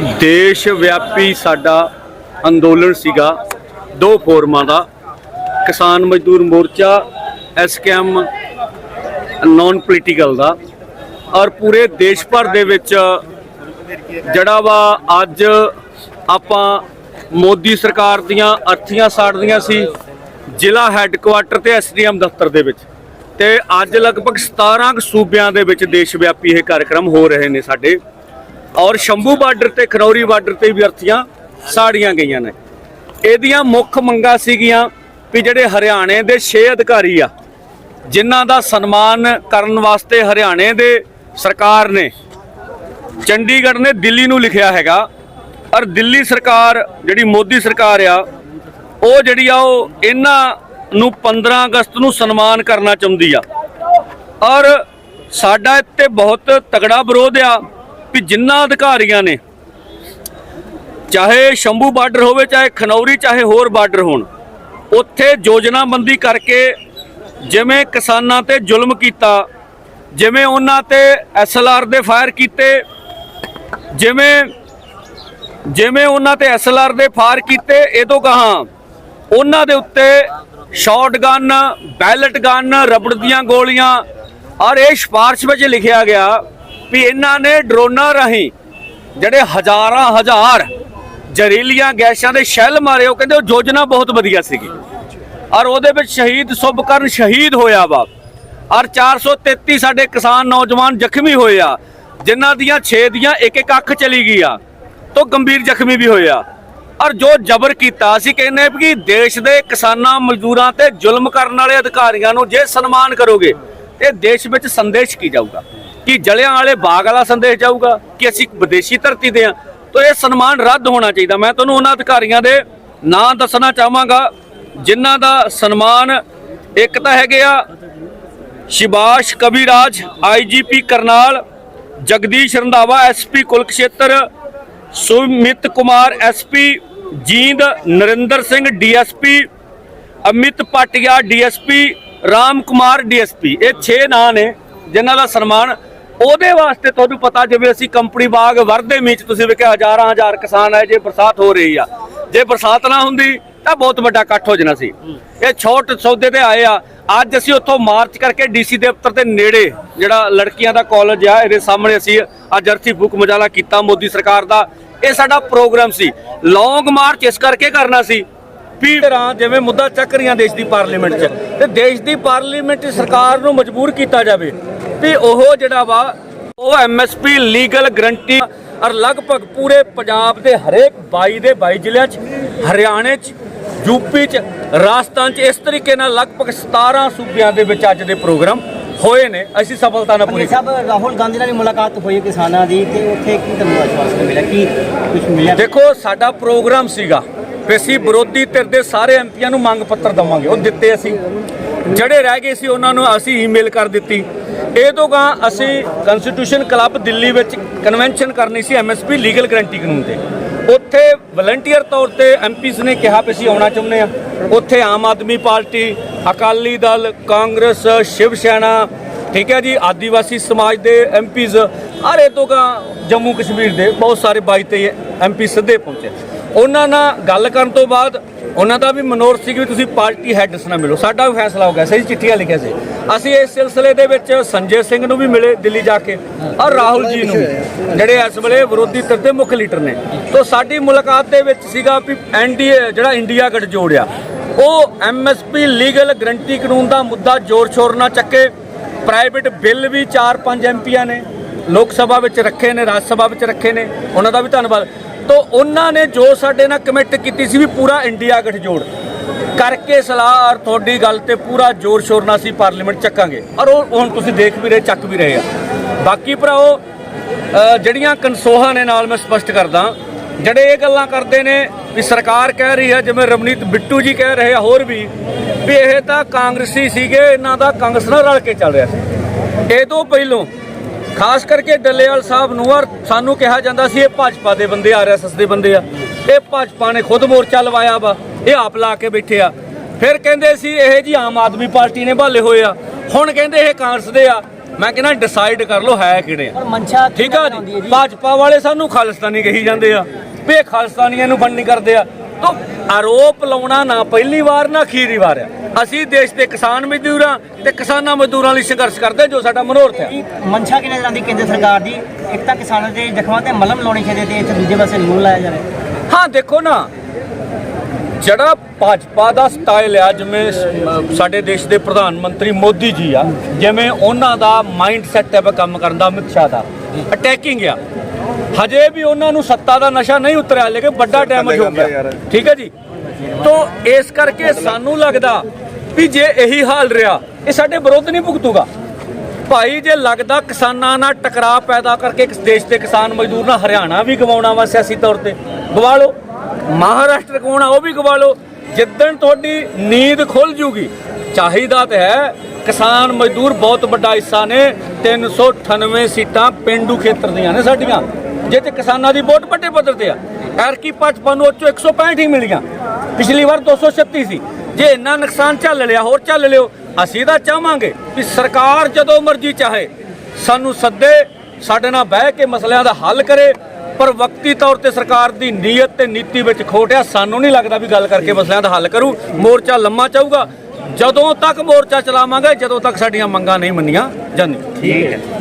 ਦੇਸ਼ ਵਿਆਪੀ ਸਾਡਾ ਅੰਦੋਲਨ ਸੀਗਾ, ਦੋ ਫੋਰਮਾਂ ਦਾ, ਕਿਸਾਨ ਮਜ਼ਦੂਰ ਮੋਰਚਾ ਐਸਕੇਐਮ ਨਾਨ ਪੋਲੀਟੀਕਲ ਦਾ, ਔਰ ਪੂਰੇ ਦੇਸ਼ ਭਰ ਦੇ ਵਿੱਚ ਜਿਹੜਾ ਵਾ ਅੱਜ ਆਪਾਂ ਮੋਦੀ ਸਰਕਾਰ ਦੀਆਂ ਅਰਥੀਆਂ ਸਾੜਦੀਆਂ ਸੀ, ਜ਼ਿਲ੍ਹਾ ਹੈੱਡਕੁਆਟਰ ਤੇ ਐਸਡੀਐਮ ਦਫ਼ਤਰ ਦੇ ਵਿੱਚ। ਤੇ ਅੱਜ ਲਗਭਗ 17 ਕੁ ਸੂਬਿਆਂ ਦੇ ਵਿੱਚ ਦੇਸ਼ ਵਿਆਪੀ ਇਹ ਕਾਰਜਕ੍ਰਮ ਹੋ ਰਹੇ ਨੇ ਸਾਡੇ। ਔਰ ਸ਼ੰਭੂ ਬਾਰਡਰ ਤੇ, ਖਨੌਰੀ ਬਾਰਡਰ ਤੇ ਵੀ ਅਰਥੀਆਂ ਸਾੜੀਆਂ ਗਈਆਂ ਨੇ। ਇਹਦੀਆਂ ਮੁੱਖ ਮੰਗਾਂ ਸੀਗੀਆਂ ਵੀ ਜਿਹੜੇ ਹਰਿਆਣੇ ਦੇ 6 ਅਧਿਕਾਰੀ ਆ, ਜਿਨ੍ਹਾਂ ਦਾ ਸਨਮਾਨ ਕਰਨ ਵਾਸਤੇ ਹਰਿਆਣੇ ਦੇ ਸਰਕਾਰ ਨੇ ਚੰਡੀਗੜ੍ਹ ਨੇ ਦਿੱਲੀ ਨੂੰ ਲਿਖਿਆ ਹੈਗਾ। ਔਰ ਦਿੱਲੀ ਸਰਕਾਰ, ਜਿਹੜੀ ਮੋਦੀ ਸਰਕਾਰ ਆ, ਉਹ ਜਿਹੜੀ ਆ, ਉਹ ਇਹਨਾਂ ਨੂੰ 15 ਅਗਸਤ ਨੂੰ ਸਨਮਾਨ ਕਰਨਾ ਚਾਹੁੰਦੀ ਆ। ਔਰ ਸਾਡਾ ਇੱਥੇ ਬਹੁਤ ਤਗੜਾ ਵਿਰੋਧ ਆ। ਵੀ ਜਿੰਨਾ ਅਧਿਕਾਰੀਆਂ ਨੇ, ਚਾਹੇ ਸ਼ੰਭੂ ਬਾਰਡਰ ਹੋਵੇ, ਚਾਹੇ ਖਨੌਰੀ, ਚਾਹੇ ਹੋਰ ਬਾਰਡਰ ਹੋਣ, ਉੱਥੇ ਯੋਜਨਾਬੰਦੀ ਕਰਕੇ ਜਿਵੇਂ ਕਿਸਾਨਾਂ ਤੇ ਜ਼ੁਲਮ ਕੀਤਾ, ਜਿਵੇਂ ਉਹਨਾਂ ਤੇ ਐਸਐਲਆਰ ਦੇ ਫਾਇਰ ਕੀਤੇ, ਜਿਵੇਂ ਜਿਵੇਂ ਉਹਨਾਂ ਤੇ ਐਸਐਲਆਰ ਦੇ ਫਾਇਰ ਕੀਤੇ, ਇਹ ਤੋਂ ਕਹਾ ਉਹਨਾਂ ਦੇ ਉੱਤੇ ਸ਼ਾਟਗਨ ਬੈਲਟ ਗਨ, ਰਬੜ ਦੀਆਂ ਗੋਲੀਆਂ, ਔਰ ਇਹ ਸਿਫਾਰਿਸ਼ ਵਿੱਚ ਲਿਖਿਆ ਗਿਆ ਵੀ ਇਹਨਾਂ ਨੇ ਡਰੋਨਾਂ ਰਾਹੀਂ ਜਿਹੜੇ ਹਜ਼ਾਰਾਂ ਹਜ਼ਾਰ ਜ਼ਹਿਰੀਲੀਆਂ ਗੈਸਾਂ ਦੇ ਸ਼ੈੱਲ ਮਾਰੇ, ਉਹ ਕਹਿੰਦੇ ਉਹ ਯੋਜਨਾ ਬਹੁਤ ਵਧੀਆ ਸੀਗੀ। ਔਰ ਉਹਦੇ ਵਿੱਚ ਸ਼ਹੀਦ, ਸੁਭਕਰਨ ਸ਼ਹੀਦ ਹੋਇਆ ਵਾ। ਔਰ 433 ਸਾਡੇ ਕਿਸਾਨ ਨੌਜਵਾਨ ਜ਼ਖਮੀ ਹੋਏ ਆ, ਜਿਨ੍ਹਾਂ ਦੀਆਂ 6 ਦੀਆਂ ਇੱਕ ਇੱਕ ਅੱਖ ਚਲੀ ਗਈ ਆ, ਤੋਂ ਗੰਭੀਰ ਜ਼ਖਮੀ ਵੀ ਹੋਏ ਆ। ਔਰ ਜੋ ਜ਼ਬਰ ਕੀਤਾ, ਅਸੀਂ ਕਹਿੰਦੇ ਹਾਂ ਕਿ ਦੇਸ਼ ਦੇ ਕਿਸਾਨਾਂ ਮਜ਼ਦੂਰਾਂ ਤੇ ਜ਼ੁਲਮ ਕਰਨ ਵਾਲੇ ਅਧਿਕਾਰੀਆਂ ਨੂੰ ਜੇ ਸਨਮਾਨ ਕਰੋਗੇ, ਤੇ ਦੇਸ਼ ਵਿੱਚ ਸੰਦੇਸ਼ ਕੀ ਜਾਊਗਾ? ਕਿ ਜਲਿਆਂ ਵਾਲੇ ਬਾਗ ਵਾਲਾ ਸੰਦੇਸ਼ ਜਾਊਗਾ ਕਿ ਅਸੀਂ ਵਿਦੇਸ਼ੀ ਧਰਤੀ ਦੇ ਆ ਤਾਂ ਇਹ ਸਨਮਾਨ ਰੱਦ ਹੋਣਾ ਚਾਹੀਦਾ। ਮੈਂ ਤੁਹਾਨੂੰ ਉਹਨਾਂ ਅਧਿਕਾਰੀਆਂ ਦੇ ਨਾਂ ਦੱਸਣਾ ਚਾਹਾਂਗਾ, ਜਿਨ੍ਹਾਂ ਦਾ ਸਨਮਾਨ ਇੱਕ ਤਾਂ ਹੈਗੇ ਆ Shibash Kabiraj IGP Karnal, Jagdish Randhawa SP Kurukshetra, Sumit Kumar SP Jind Narinder Singh DSP Amit Patia DSP Ram Kumar DSP ਇਹ 6 ਨਾਂ ਨੇ, ਜਿਨ੍ਹਾਂ ਦਾ ਸਨਮਾਨ ਉਹਦੇ ਵਾਸਤੇ ਤੁਹਾਨੂੰ ਪਤਾ ਜਿਵੇਂ ਅਸੀਂ ਕੰਪਨੀ ਬਾਗ ਵਰਦੇ ਮੀਚ ਤੁਸੀਂ ਵੇਖਿਆ ਹਜ਼ਾਰਾਂ ਹਜ਼ਾਰ ਕਿਸਾਨ ਆਏ, ਜੇ ਬਰਸਾਤ ਹੋ ਰਹੀ ਆ। ਜੇ ਬਰਸਾਤ ਨਾ ਹੁੰਦੀ ਤਾਂ ਬਹੁਤ ਵੱਡਾ ਇਕੱਠ ਹੋ ਜਾਣਾ ਸੀ। ਇਹ ਛੋਟ ਸੌਦੇ ਤੇ ਆਏ ਆ। ਅੱਜ ਅਸੀਂ ਉੱਥੋਂ ਮਾਰਚ ਕਰਕੇ ਡੀਸੀ ਦਫ਼ਤਰ ਦੇ ਨੇੜੇ ਜਿਹੜਾ ਲੜਕੀਆਂ ਦਾ ਕਾਲਜ ਆ, ਇਹਦੇ ਸਾਹਮਣੇ ਅਸੀਂ ਅੱਜ ਅਰਥੀ ਫੂਕ ਮਜਾਲਾ ਕੀਤਾ ਮੋਦੀ ਸਰਕਾਰ ਦਾ। ਇਹ ਸਾਡਾ ਪ੍ਰੋਗਰਾਮ ਸੀ। ਲੌਂਗ ਮਾਰਚ ਇਸ ਕਰਕੇ ਕਰਨਾ ਸੀ ਵੀ ਤਰ੍ਹਾਂ ਜਿਵੇਂ ਮੁੱਦਾ ਚੱਕ ਰਹੀਆਂ ਦੇਸ਼ ਦੀ ਪਾਰਲੀਮੈਂਟ 'ਚ। ਤੇ ਦੇਸ਼ ਦੀ ਪਾਰਲੀਮੈਂਟ ਸਰਕਾਰ ਨੂੰ ਮਜਬੂਰ ਕੀਤਾ ਜਾਵੇ। ਵੀ ਉਹ ਜਿਹੜਾ ਵਾ ਉਹ ਐਮਐਸਪੀ ਲੀਗਲ ਗਰੰਟੀ ਔਰ ਲਗਭਗ ਪੂਰੇ ਪੰਜਾਬ ਦੇ ਹਰੇਕ 22 ਦੇ 22 ਜ਼ਿਲ੍ਹਿਆਂ 'ਚ ਹਰਿਆਣੇ 'ਚ ਯੂਪੀ 'ਚ ਰਾਜਸਥਾਨ 'ਚ ਇਸ ਤਰੀਕੇ ਨਾਲ ਲਗਭਗ 17 ਸੂਬਿਆਂ ਦੇ ਵਿੱਚ ਅੱਜ ਦੇ ਪ੍ਰੋਗਰਾਮ ਹੋਏ ਨੇ। ਅਸੀਂ ਸਫਲਤਾ ਨਾਲ ਪੂਰੀ ਸਾਹਿਬ ਰਾਹੁਲ ਗਾਂਧੀ ਨਾਲ ਵੀ ਮੁਲਾਕਾਤ ਹੋਈ ਕਿਸਾਨਾਂ ਦੀ ਤੇ ਉੱਥੇ ਕੀ ਤੁਹਾਨੂੰ ਆਸ਼ਵਾਸਨ ਮਿਲਿਆ ਕੀ ਕੁਝ ਮਿਲਿਆ ਦੇਖੋ ਸਾਡਾ ਪ੍ਰੋਗਰਾਮ ਸੀਗਾ ਅਸੀਂ ਵਿਰੋਧੀ ਧਿਰ ਦੇ ਸਾਰੇ ਐਮਪੀਆਂ ਨੂੰ ਮੰਗ ਪੱਤਰ ਦਵਾਂਗੇ। ਉਹ ਦਿੱਤੇ ਅਸੀਂ। ਜਿਹੜੇ ਰਹਿ ਗਏ ਸੀ ਉਹਨਾਂ ਨੂੰ ਅਸੀਂ ਈਮੇਲ ਕਰ ਦਿੱਤੀ। ਇਹ ਤੋਂ ਗਾਂ ਅਸੀਂ ਕਨਸਟੀਟਿਊਸ਼ਨ ਕਲੱਬ ਦਿੱਲੀ ਵਿੱਚ ਕਨਵੈਨਸ਼ਨ ਕਰਨੀ ਸੀ ਐਮਐਸਪੀ ਲੀਗਲ ਗਰੰਟੀ ਕਾਨੂੰਨ ਤੇ। ਉੱਥੇ ਵਲੰਟੀਅਰ ਤੌਰ ਤੇ ਐਮਪੀਸ ਨੇ ਕਿਹਾ ਵੀ ਅਸੀਂ ਆਉਣਾ ਚਾਹੁੰਦੇ ਆ ਉੱਥੇ ਆਮ ਆਦਮੀ ਪਾਰਟੀ, ਅਕਾਲੀ ਦਲ, ਕਾਂਗਰਸ, ਸ਼ਿਵ ਸੈਨਾ, ਠੀਕ ਹੈ ਜੀ, ਆਦੀਵਾਸੀ ਸਮਾਜ ਦੇ ਐਮਪੀਜ਼ ਅਰੇ ਤੋਂ ਗਾ ਜੰਮੂ ਕਸ਼ਮੀਰ ਦੇ ਬਹੁਤ ਸਾਰੇ 22 ਤੇ ਐਮਪੀ ਸਿੱਧੇ ਪਹੁੰਚੇ। ਉਹਨਾਂ ਨਾਲ ਗੱਲ ਕਰਨ ਤੋਂ ਬਾਅਦ ਉਹਨਾਂ ਦਾ ਵੀ ਮਨੋਰ ਸੀ ਕਿ ਵੀ ਤੁਸੀਂ ਪਾਰਟੀ ਹੈਡਸ ਨਾਲ ਮਿਲੋ। ਸਾਡਾ ਵੀ ਫੈਸਲਾ ਹੋ ਗਿਆ। ਸਹੀ ਚਿੱਠੀਆਂ ਲਿਖਿਆ ਸੀ। ਅਸੀਂ ਇਸ ਸਿਲਸਿਲੇ ਦੇ ਵਿੱਚ ਸੰਜੇ ਸਿੰਘ ਨੂੰ ਵੀ ਮਿਲੇ ਦਿੱਲੀ ਜਾ ਕੇ ਔਰ ਰਾਹੁਲ ਜੀ ਨੂੰ ਜਿਹੜੇ ਇਸ ਵੇਲੇ ਵਿਰੋਧੀ ਧਿਰ ਦੇ ਮੁੱਖ ਲੀਡਰ ਨੇ। ਤੋਂ ਸਾਡੀ ਮੁਲਾਕਾਤ ਦੇ ਵਿੱਚ ਸੀਗਾ ਵੀ ਐਨਡੀਏ ਜਿਹੜਾ ਇੰਡੀਆ ਗੱਠ ਆ, ਉਹ ਐਮਐਸਪੀ ਲੀਗਲ ਗਰੰਟੀ ਕਾਨੂੰਨ ਦਾ ਮੁੱਦਾ ਜ਼ੋਰ ਸ਼ੋਰ ਨਾਲ ਚੱਕੇ। ਪ੍ਰਾਈਵੇਟ ਬਿੱਲ ਵੀ 4-5 ਐਮਪੀਆਂ ਨੇ। ਲੋਕ ਸਭਾ ਵਿੱਚ ਰੱਖੇ ਨੇ, ਰਾਜ ਸਭਾ ਵਿੱਚ ਰੱਖੇ ਨੇ। ਉਹਨਾਂ ਦਾ ਵੀ ਧੰਨਵਾਦ। ਤੋਂ ਉਹਨਾਂ ਨੇ ਜੋ ਸਾਡੇ ਨਾਲ ਕਮਿਟ ਕੀਤੀ ਸੀ ਵੀ ਪੂਰਾ ਇੰਡੀਆ ਗਠਜੋੜ ਕਰਕੇ ਸਲਾਹ ਔਰ ਤੁਹਾਡੀ ਗੱਲ ਤੇ ਪੂਰਾ ਜ਼ੋਰ ਸ਼ੋਰ ਨਾਲ ਅਸੀਂ ਪਾਰਲੀਮੈਂਟ ਚੱਕਾਂਗੇ। ਔਰ ਉਹ ਹੁਣ ਤੁਸੀਂ ਦੇਖ ਵੀ ਰਹੇ, ਚੱਕ ਵੀ ਰਹੇ ਆ। ਬਾਕੀ ਭਰਾਓ ਜਿਹੜੀਆਂ ਕਨਸੋਹਾਂ ਨੇ ਨਾਲ ਮੈਂ ਸਪਸ਼ਟ ਕਰਦਾ, ਜਿਹੜੇ ਇਹ ਗੱਲਾਂ ਕਰਦੇ ਨੇ ਵੀ ਸਰਕਾਰ ਕਹਿ ਰਹੀ ਹੈ ਜਿਵੇਂ ਰਮਨੀਤ ਬਿੱਟੂ ਜੀ ਕਹਿ ਰਹੇ ਆ, ਹੋਰ ਵੀ ਵੀ ਇਹ ਤਾਂ ਕਾਂਗਰਸੀ ਸੀਗੇ, ਇਹਨਾਂ ਦਾ ਕਾਂਗਰਸ ਨਾਲ ਰਲ ਕੇ ਚੱਲ ਰਿਹਾ ਸੀ। ਇਹ ਤੋਂ ਪਹਿਲੋਂ ਖਾਸ ਕਰਕੇ ਡੱਲੇਵਾਲ ਸਾਹਿਬ ਨੂੰ ਔਰ ਸਾਨੂੰ ਕਿਹਾ ਜਾਂਦਾ ਸੀ ਇਹ ਭਾਜਪਾ ਦੇ ਬੰਦੇ ਆਰਐਸਐਸ ਦੇ ਬੰਦੇ ਆ। ਇਹ ਭਾਜਪਾ ਨੇ ਖੁਦ ਮੋਰਚਾ ਲਵਾਇਆ ਵਾ ਇਹ ਆਪ ਲਾ ਕੇ ਬੈਠੇ ਆ। ਫਿਰ ਕਹਿੰਦੇ ਸੀ ਇਹ ਜੀ ਆਮ ਆਦਮੀ ਪਾਰਟੀ ਨੇ ਭਾਲੇ ਹੋਏ ਆ। ਹੁਣ ਕਹਿੰਦੇ ਇਹ ਕਾਂਗਰਸ ਦੇ ਆ। ਮੈਂ ਕਹਿੰਦਾ ਡਿਸਾਈਡ ਕਰ ਲਓ ਹੈ ਕਿਹੜੇ ਆ। ਮਨਸ਼ਾ ਠੀਕ ਆ ਜੀ? ਭਾਜਪਾ ਵਾਲੇ ਸਾਨੂੰ ਖਾਲਿਸਤਾਨੀ ਕਹੀ ਜਾਂਦੇ ਆ ਵੀ ਇਹ ਖਾਲਿਸਤਾਨੀਆਂ ਨੂੰ ਫੰਡਿੰਗ ਕਰਦੇ ਆ। ਤਾਂ ਆਰੋਪ ਲਾਉਣਾ ਨਾ ਪਹਿਲੀ ਵਾਰ ਨਾ ਅਖੀਰੀ ਵਾਰ ਆ। ਅਸੀਂ ਦੇਸ਼ ਦੇ ਕਿਸਾਨ ਮਜ਼ਦੂਰਾਂ ਤੇ ਕਿਸਾਨਾਂ ਮਜ਼ਦੂਰਾਂ ਲਈ ਸੰਘਰਸ਼ ਕਰਦੇ ਜੋ ਸਾਡਾ ਮਨੋਰਥ ਹੈ। ਮਨਸ਼ਾ ਕੀ ਨਜ਼ਰ ਆਉਂਦੀ ਕੇਂਦਰ ਸਰਕਾਰ ਦੀ? ਇੱਕ ਤਾਂ ਕਿਸਾਨਾਂ ਦੇ ਜ਼ਖਮਾਂ ਤੇ ਮਲਮ ਲਾਉਣੀ ਚਾਹੀਦੀ ਤੇ ਇੱਥੇ ਦੂਜੇ ਪਾਸੇ ਲੂਣ ਲਾਇਆ ਜਾਵੇ ਹਾਂ ਦੇਖੋ ਨਾ ਜਿਹੜਾ ਭਾਜਪਾ ਦਾ ਸਟਾਈਲ ਆ ਜਿਵੇਂ ਸਾਡੇ ਦੇਸ਼ ਦੇ ਪ੍ਰਧਾਨ ਮੰਤਰੀ ਮੋਦੀ ਜੀ ਆ ਜਿਵੇਂ ਉਹਨਾਂ ਦਾ ਮਾਈਂਡ ਸੈਟ ਹੈ ਕੰਮ ਕਰਨ ਦਾ ਅਮਿਤ ਸ਼ਾਹ ਦਾ। ਅਟੈਕਿੰਗ ਆ। ਹਜੇ ਵੀ ਉਹਨਾਂ ਨੂੰ ਸੱਤਾ ਦਾ ਨਸ਼ਾ ਨਹੀਂ ਉਤਰਿਆ ਲੇਕਿਨ ਵੱਡਾ ਡੈਮੇਜ ਹੋ ਗਿਆ। ਠੀਕ ਹੈ ਜੀ? ਤੋਂ ਇਸ ਕਰਕੇ ਸਾਨੂੰ ਲੱਗਦਾ ਵੀ ਜੇ ਇਹੀ ਹਾਲ ਰਿਹਾ, ਇਹ ਸਾਡੇ ਵਿਰੁੱਧ ਨਹੀਂ ਭੁਗਤੂਗਾ। ਭਾਈ, ਜੇ ਲੱਗਦਾ ਕਿਸਾਨਾਂ ਨਾਲ ਟਕਰਾਅ ਪੈਦਾ ਕਰਕੇ ਦੇਸ਼ ਦੇ ਕਿਸਾਨ ਮਜ਼ਦੂਰ ਨਾਲ ਹਰਿਆਣਾ ਵੀ ਗਵਾਉਣਾ ਵਾ ਸਿਆਸੀ ਤੌਰ ਤੇ ਗਵਾ ਲਓ ਮਹਾਰਾਸ਼ਟਰ ਗਵਾਉਣਾ ਉਹ ਵੀ ਗਵਾ ਲਓ ਜਿੱਦਣ ਤੁਹਾਡੀ ਨੀਂਦ ਖੁੱਲ ਜੂਗੀ, ਚਾਹੀਦਾ ਤੇ ਹੈ, ਕਿਸਾਨ ਮਜ਼ਦੂਰ ਬਹੁਤ ਵੱਡਾ ਹਿੱਸਾ ਨੇ 398 ਸੀਟਾਂ ਪਿੰਡੂ ਖੇਤਰ ਦੀਆਂ ਨੇ ਸਾਡੀਆਂ। ਜਿੱਥੇ ਕਿਸਾਨਾਂ ਦੀ ਵੋਟ ਵੱਡੇ ਪੱਧਰ ਤੇ ਆ। ਐਰਕੀ ਭਾਜਪਾ ਨੂੰ ਉਹ 'ਚੋਂ 165 ਹੀ ਮਿਲੀਆਂ। ਪਿਛਲੀ ਵਾਰ 236 ਸੀ। ਜੇ ਇੰਨਾ ਨੁਕਸਾਨ ਝੱਲ ਲਿਆ, ਹੋਰ ਝੱਲ ਲਿਓ, ਅਸੀਂ ਤਾਂ ਚਾਹਾਂਗੇ ਵੀ ਸਰਕਾਰ ਜਦੋਂ ਮਰਜ਼ੀ ਚਾਹੇ, ਸਾਨੂੰ ਸੱਦੇ, ਸਾਡੇ ਨਾਲ ਬਹਿ ਕੇ ਮਸਲਿਆਂ ਦਾ ਹੱਲ ਕਰੇ, ਪਰ ਵਕਤੀ ਤੌਰ ਤੇ ਸਰਕਾਰ ਦੀ ਨੀਅਤ ਤੇ ਨੀਤੀ ਵਿੱਚ ਖੋਟ ਆ, ਸਾਨੂੰ ਨਹੀਂ ਲੱਗਦਾ ਵੀ ਗੱਲ ਕਰਕੇ ਮਸਲਿਆਂ ਦਾ ਹੱਲ ਕਰੂ, ਮੋਰਚਾ ਲੰਮਾ ਚਾਹੂਗਾ ਜਦੋਂ ਤੱਕ ਮੋਰਚਾ ਚਲਾਵਾਂਗੇ, ਜਦੋਂ ਤੱਕ ਸਾਡੀਆਂ ਮੰਗਾਂ ਨਹੀਂ ਮੰਨੀਆਂ ਜਾਂਦੀਆਂ। ਠੀਕ ਹੈ।